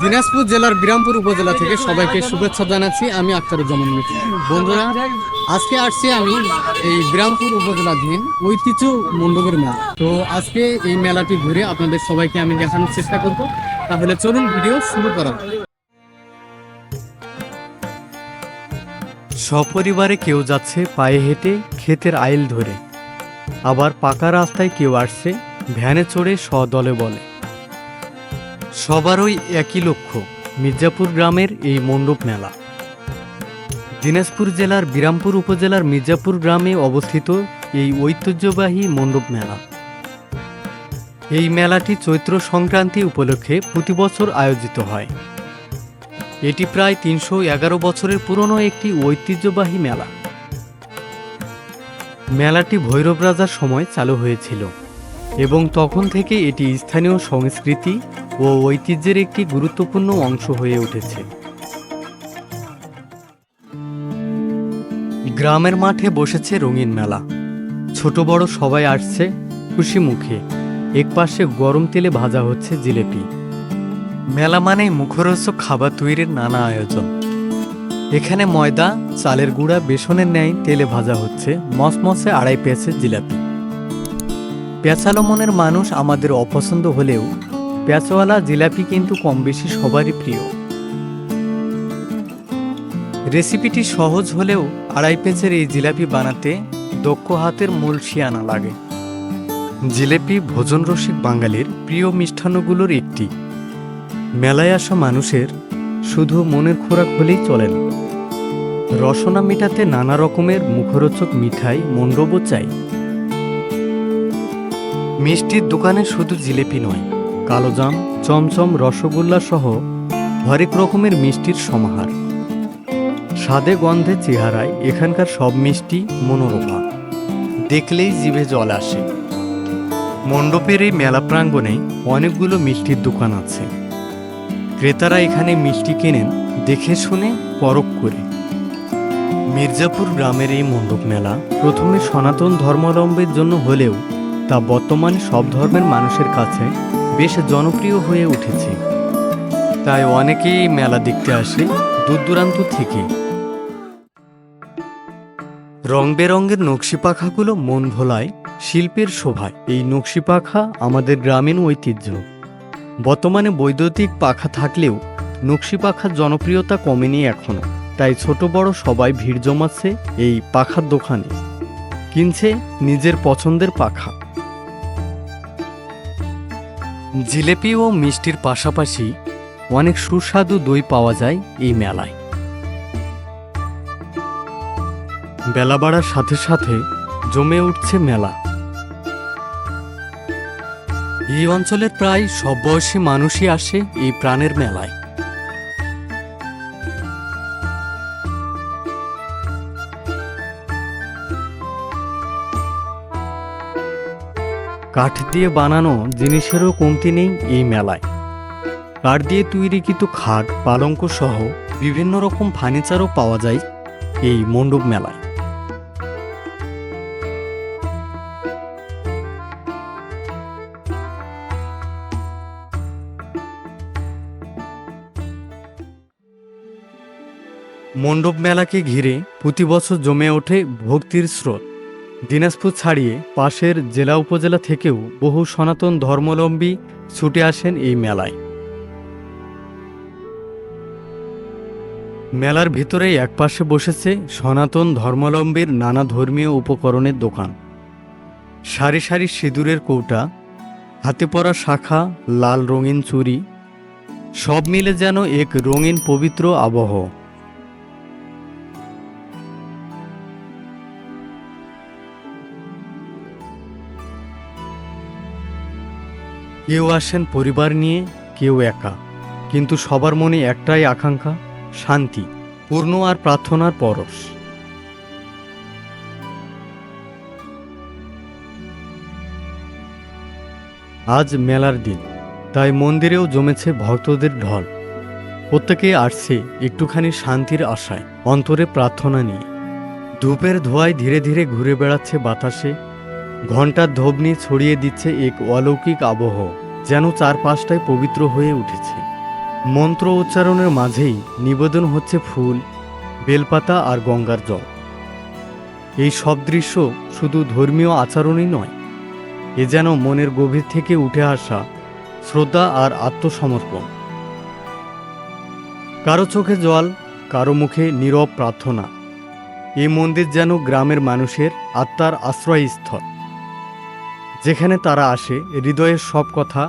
দিনাজপুর জেলার বিরামপুর উপজেলা থেকে সবাইকে শুভেচ্ছা জানাচ্ছি। আমি আখতারুজ্জামান মিঠু। বন্ধুরা, আজকে আসছি আমি এই বিরামপুর উপজেলাধীন ঐতিহ্য মণ্ডপের মেলা তো আজকে এই মেলাটি ঘুরে আপনাদের সবাইকে আমি দেখানোর চেষ্টা করব। তাহলে চলুন ভিডিও শুরু করা সপরিবারে কেউ যাচ্ছে পায়ে হেঁটে ক্ষেতের আইল ধরে। আবার পাকা রাস্তায় কেউ আসছে ভ্যানে চড়ে সদলে বলে। সবারই একই লক্ষ্য, মির্জাপুর গ্রামের এই মণ্ডপ মেলা। দিনাজপুর জেলার বিরামপুর উপজেলার মির্জাপুর গ্রামে অবস্থিত এই ঐতিহ্যবাহী মণ্ডপ মেলা। এই মেলাটি চৈত্র সংক্রান্তি উপলক্ষে প্রতি বছর আয়োজিত হয়। এটি প্রায় তিনশো এগারো বছরের পুরনো একটি ঐতিহ্যবাহী মেলা। মেলাটি ভৈরব রাজার সময় চালু হয়েছিল এবং তখন থেকে এটি স্থানীয় সংস্কৃতি ও ঐতিহ্যের একটি গুরুত্বপূর্ণ অংশ হয়ে উঠেছে। গ্রামের মাঠে বসেছে রঙিন মেলা। ছোট বড় সবাই আসছে খুশি মুখে। একপাশে গরম তেলে ভাজা হচ্ছে জিলেপি। মেলা মানেই মুখরোচক খাবার তৈরির নানা আয়োজন। এখানে ময়দা, চালের গুঁড়া, বেসনের ন্যায় তেলে ভাজা হচ্ছে মসমসে আড়াই পেঁচে জিলাপি। পেঁচালো মনের মানুষ আমাদের অপছন্দ হলেও পেঁচওয়ালা জিলাপি কিন্তু কম বেশি সবারই প্রিয়। রেসিপিটি সহজ হলেও আড়াই পেঁচের এই জিলাপি বানাতে দক্ষ হাতের মূল শিয়ানা লাগে। জিলেপি ভোজন রসিক বাঙালির প্রিয় মিষ্টান্নগুলোর একটি। মেলায় আসা মানুষের শুধু মনের খোরাক হলেই চলে না। রসনা মিটাতে নানা রকমের মুখরোচক মিঠাই, মণ্ডপও চাই। মিষ্টির দোকানে শুধু জিলেপি নয় কালোজাম চমচম রসগোল্লা সহ হরেক রকমের মিষ্টির সমাহার। স্বাদে গন্ধে চেহারায় এখানকার সব মিষ্টি মনোরমা দেখলেই জিভে জল আসে। মণ্ডপের এই মেলা প্রাঙ্গণে অনেকগুলো মিষ্টির দোকান আছে। ক্রেতারা এখানে মিষ্টি কেনেন দেখে শুনে পরখ করে। মির্জাপুর গ্রামের এই মণ্ডপ মেলা প্রথমে সনাতন ধর্মাবলম্বীর জন্য হলেও তা বর্তমানে সব ধর্মের মানুষের কাছে বেশ জনপ্রিয় হয়ে উঠেছে। তাই অনেকেই মেলা দেখতে আসে দূর দূরান্ত থেকে। রং বেরঙের নকশি পাখাগুলো মন ভোলায় শিল্পের শোভায়। এই নকশি পাখা আমাদের গ্রামীণ ঐতিহ্য। বর্তমানে বৈদ্যুতিক পাখা থাকলেও নকশি পাখার জনপ্রিয়তা কমেনি এখনও। তাই ছোট বড় সবাই ভিড় জমাচ্ছে এই পাখার দোকানে। কিনছে নিজের পছন্দের পাখা। জিলেপি ও মিষ্টির পাশাপাশি অনেক সুস্বাদু দই পাওয়া যায় এই মেলায়। বেলা বাড়ার সাথে সাথে জমে উঠছে মেলা। এই অঞ্চলের প্রায় সব বয়সী মানুষই আসে এই প্রাণের মেলায়। কাঠ দিয়ে বানানো জিনিসেরও কমতি নেই এই মেলায়। কাঠ দিয়ে তৈরিকৃত খাট, পালঙ্ক সহ বিভিন্ন রকম ফার্নিচারও পাওয়া যায় এই মণ্ডপ মেলায়। মণ্ডপ মেলাকে ঘিরে প্রতি বছর জমে ওঠে ভক্তির স্রোত। দিনাজপুর ছাড়িয়ে পাশের জেলা উপজেলা থেকেও বহু সনাতন ধর্মাবলম্বী ছুটে আসেন এই মেলায়। মেলার ভিতরে একপাশে বসেছে সনাতন ধর্মাবলম্বীর নানা ধর্মীয় উপকরণের দোকান। সারি সারি সিঁদুরের কৌটা, হাতে পরা শাখা, লাল রঙিন চুরি সব মিলে যেন এক রঙিন পবিত্র আবহ। কেউ আসেন পরিবার নিয়ে, কেউ একা। কিন্তু সবার মনে একটাই আকাঙ্ক্ষা, শান্তি, পূর্ণ আর প্রার্থনার পরশ। আজ মেলার দিন, তাই মন্দিরেও জমেছে ভক্তদের ঢল। প্রত্যেকে আসছে একটুখানি শান্তির আশায়, অন্তরে প্রার্থনা নিয়ে। ধূপের ধোঁয়ায় ধীরে ধীরে ঘুরে বেড়াচ্ছে বাতাসে ঘণ্টার ধবনি ছড়িয়ে দিচ্ছে এক অলৌকিক আবহ, যেন চারপাশটায় পবিত্র হয়ে উঠেছে। মন্ত্র উচ্চারণের মাঝেই নিবেদন হচ্ছে ফুল, বেলপাতা আর গঙ্গার জল। এই সব দৃশ্য শুধু ধর্মীয় আচরণই নয়, এ যেন মনের গভীর থেকে উঠে আসা শ্রদ্ধা আর আত্মসমর্পণ। কারও চোখে জল, কারও মুখে নীরব প্রার্থনা। এই মন্দির যেন গ্রামের মানুষের আত্মার আশ্রয়স্থল। যেখানে তারা আসে, হৃদয়ের সব কথা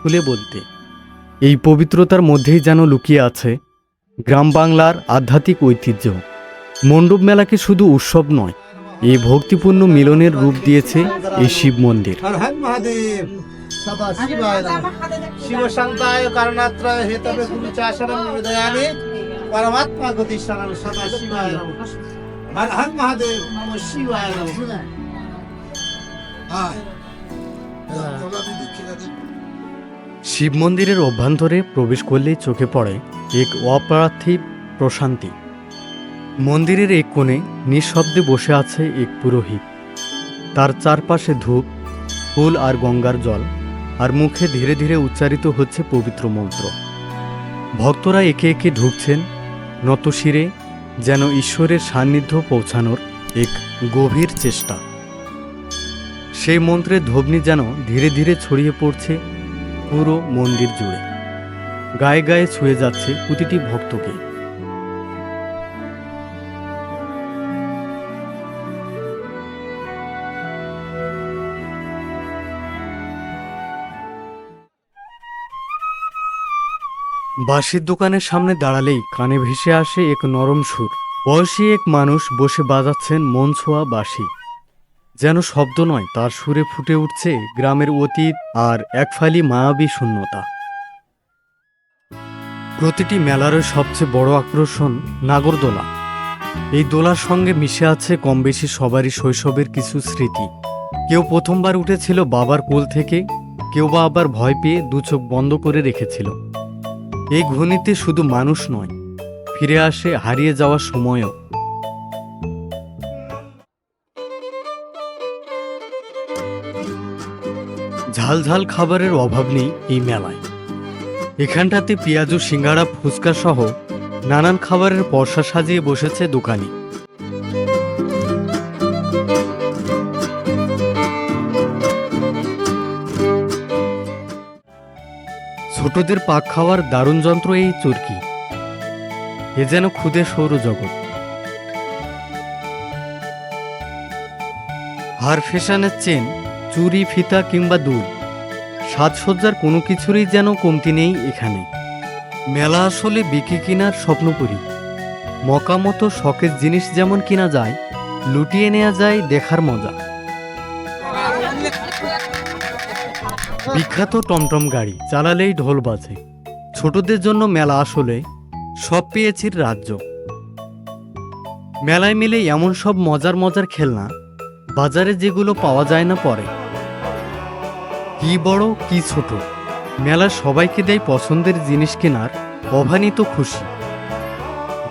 খুলে বলতে। এই পবিত্রতার মধ্যেই যেন লুকিয়ে আছে গ্রাম বাংলার আধ্যাত্মিক ঐতিহ্য। মণ্ডপ মেলাকে শুধু উৎসব নয়, এই ভক্তিপূর্ণ মিলনের রূপ দিয়েছে এই শিব মন্দির। हर শিব মন্দিরের অভ্যন্তরে প্রবেশ করলেই চোখে পড়ে এক অপার্থিব প্রশান্তি। মন্দিরের এক কোণে নিঃশব্দে বসে আছে এক পুরোহিত। তার চারপাশে ধূপ, ফুল আর গঙ্গার জল, আর মুখে ধীরে ধীরে উচ্চারিত হচ্ছে পবিত্র মন্ত্র। ভক্তরা একে একে ঢুকছেন নতশিরে যেন ঈশ্বরের সান্নিধ্য পৌঁছানোর এক গভীর চেষ্টা। সেই মন্ত্রের ধবনি যেন ধীরে ধীরে ছড়িয়ে পড়ছে পুরো মন্দির জুড়ে। গায়ে গায়ে ছুঁয়ে যাচ্ছে প্রতিটি ভক্তকে। বাঁশির দোকানের সামনে দাঁড়ালেই কানে ভেসে আসে এক নরম সুর। বয়সী এক মানুষ বসে বাজাচ্ছেন মন ছোঁয়া বাঁশি। যেন শব্দ নয়, তার সুরে ফুটে উঠছে গ্রামের অতীত আর একফালি মায়াবী শূন্যতা। প্রতিটি মেলারও সবচেয়ে বড় আকর্ষণ নাগরদোলা। এই দোলার সঙ্গে মিশে আছে কম বেশি সবারই শৈশবের কিছু স্মৃতি। কেউ প্রথমবার উঠেছিল বাবার কোল থেকে, কেউ বা আবার ভয় পেয়ে দু চোখ বন্ধ করে রেখেছিল। এই ঘূর্ণিতে শুধু মানুষ নয়, ফিরে আসে হারিয়ে যাওয়ার সময়ও। ঝাল ঝাল খাবারের অভাব নেই এই মেলায়। এখানটাতে পেঁয়াজু, সিঙ্গাড়া, ফুচকা সহ নানান খাবারের পর্সা সাজিয়ে বসেছে দোকানি। ছোটদের পাক খাওয়ার দারুণ যন্ত্র এই চুরকি। এ যেন খুদে সৌরজগৎ। হার ফেশানের চেন, চুরি, ফিতা কিংবা দুল। সাজসজ্জার কোনো কিছুরই যেন কমতি নেই এখানে। মেলা আসলে বিক্রি কিনার স্বপ্নপুরি। মকামতো শখের জিনিস যেমন কিনা যায়, লুটিয়ে নেওয়া যায় দেখার মজা। বিখ্যাত টমটম গাড়ি চালালেই ঢোল বাজে। ছোটদের জন্য মেলা আসলে সব পেয়েছির রাজ্য। মেলায় মিলে এমন সব মজার মজার খেলনা বাজারে যেগুলো পাওয়া যায় না পরে। কি বড়, কি ছোট। মেলা সবাইকে দেয় পছন্দের জিনিস কেনার অভানিত খুশি।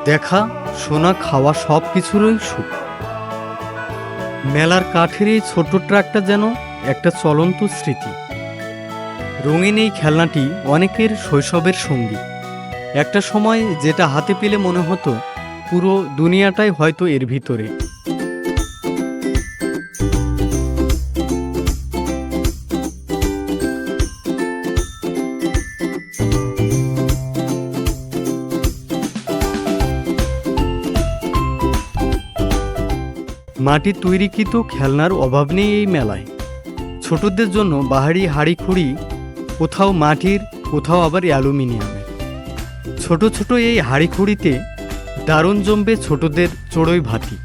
দেখা শোনা খাওয়া সব কিছুরই সুখ। মেলার কাঠের এই ছোট ট্রাকটা যেন একটা চলন্ত স্মৃতি। রঙিন এই খেলনাটি অনেকের শৈশবের সঙ্গী। একটা সময় যেটা হাতে পেলে মনে হতো, পুরো দুনিয়াটাই হয়তো এর ভিতরে। মাটির তৈরিকৃত খেলনার অভাব নেই এই মেলায়। ছোটদের জন্য বাহারি হাড়িখুড়ি কোথাও মাটির, কোথাও আবার অ্যালুমিনিয়ামের। ছোট ছোট এই হাড়িখুড়িতে দারুণ জমবে ছোটদের চড়ই ভাতি।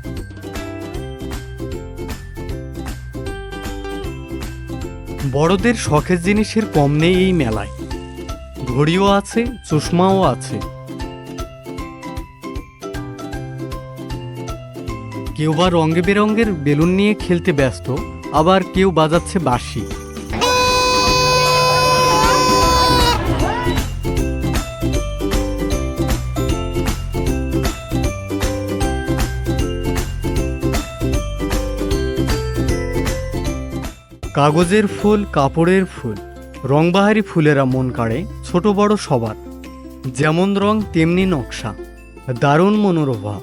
বড়দের শখের জিনিসের কম নেই এই মেলায়। ঘড়িও আছে, চশমাও আছে। কেউ বা রঙে বেরঙের বেলুন নিয়ে খেলতে ব্যস্ত, আবার কেউ বাজাচ্ছে বাঁশি। কাগজের ফুল, কাপড়ের ফুল, রংবাহারি ফুলেরা মন কাড়ে ছোট বড় সবার। যেমন রং, তেমনি নকশা। দারুণ মনোরোভা।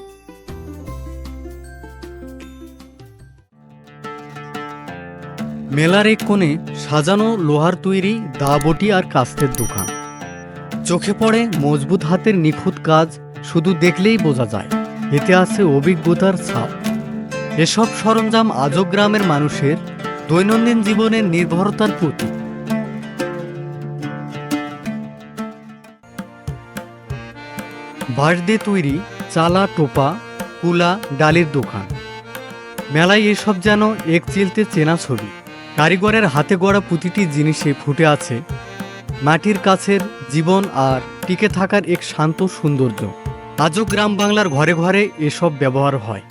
মেলার এক কোণে সাজানো লোহার তৈরি দা বটি আর কাস্তের দোকান। চোখে পড়ে মজবুত হাতের নিখুঁত কাজ, শুধু দেখলেই বোঝা যায়, এতে আছে অভিজ্ঞতার ছাপ। এসব সরঞ্জাম আজও গ্রামের মানুষের দৈনন্দিন জীবনের নির্ভরতার প্রতীক। বাঁশ দিয়ে তৈরি চালা, টোপা, কুলা, ডালের দোকান। মেলায় এসব যেন এক চিলতে চেনা ছবি। কারিগরের হাতে গড়া প্রতিটি জিনিসে ফুটে আছে মাটির কাছের জীবন আর টিকে থাকার এক শান্ত সৌন্দর্য। আজও গ্রাম বাংলার ঘরে ঘরে এসব ব্যবহার হয়।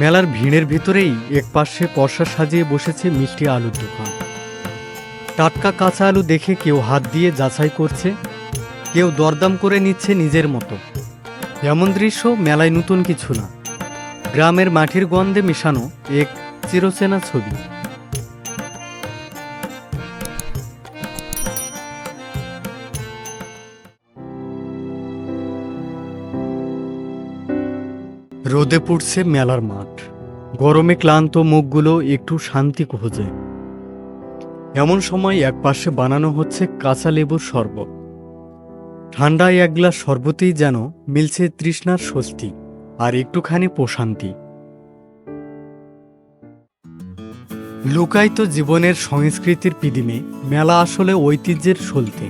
মেলার ভিড়ের ভিতরেই একপাশে পশা সাজিয়ে বসেছে মিষ্টি আলুর দোকান। টাটকা কাঁচা আলু দেখে কেউ হাত দিয়ে যাচাই করছে, কেউ দরদাম করে নিচ্ছে নিজের মতো। এমন দৃশ্য মেলায় নতুন কিছু না। গ্রামের মাটির গন্ধে মেশানো এক চিরচেনা ছবি। রোদে পড়ছে মেলার মাঠ। গরমে ক্লান্ত মুখগুলো একটু শান্তি খোঁজে। এমন সময় একপাশে বানানো হচ্ছে কাঁচা লেবুর শরবত। ঠান্ডায় এক গ্লাস শরবতেই যেন মিলছে তৃষ্ণার স্বস্তি আর একটুখানি প্রশান্তি। লুকায়িত জীবনের সংস্কৃতির পিদিমে মেলা আসলে ঐতিহ্যের সলতে।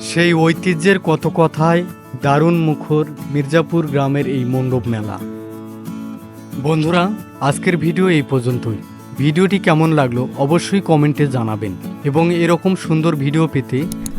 সেই ঐতিহ্যের কত কথায় দারুণ মুখর মির্জাপুর গ্রামের এই মণ্ডপ মেলা। বন্ধুরা, আজকের ভিডিও এই পর্যন্তই। ভিডিওটি কেমন লাগল অবশ্যই কমেন্টে জানাবেন এবং এরকম সুন্দর ভিডিও পেতে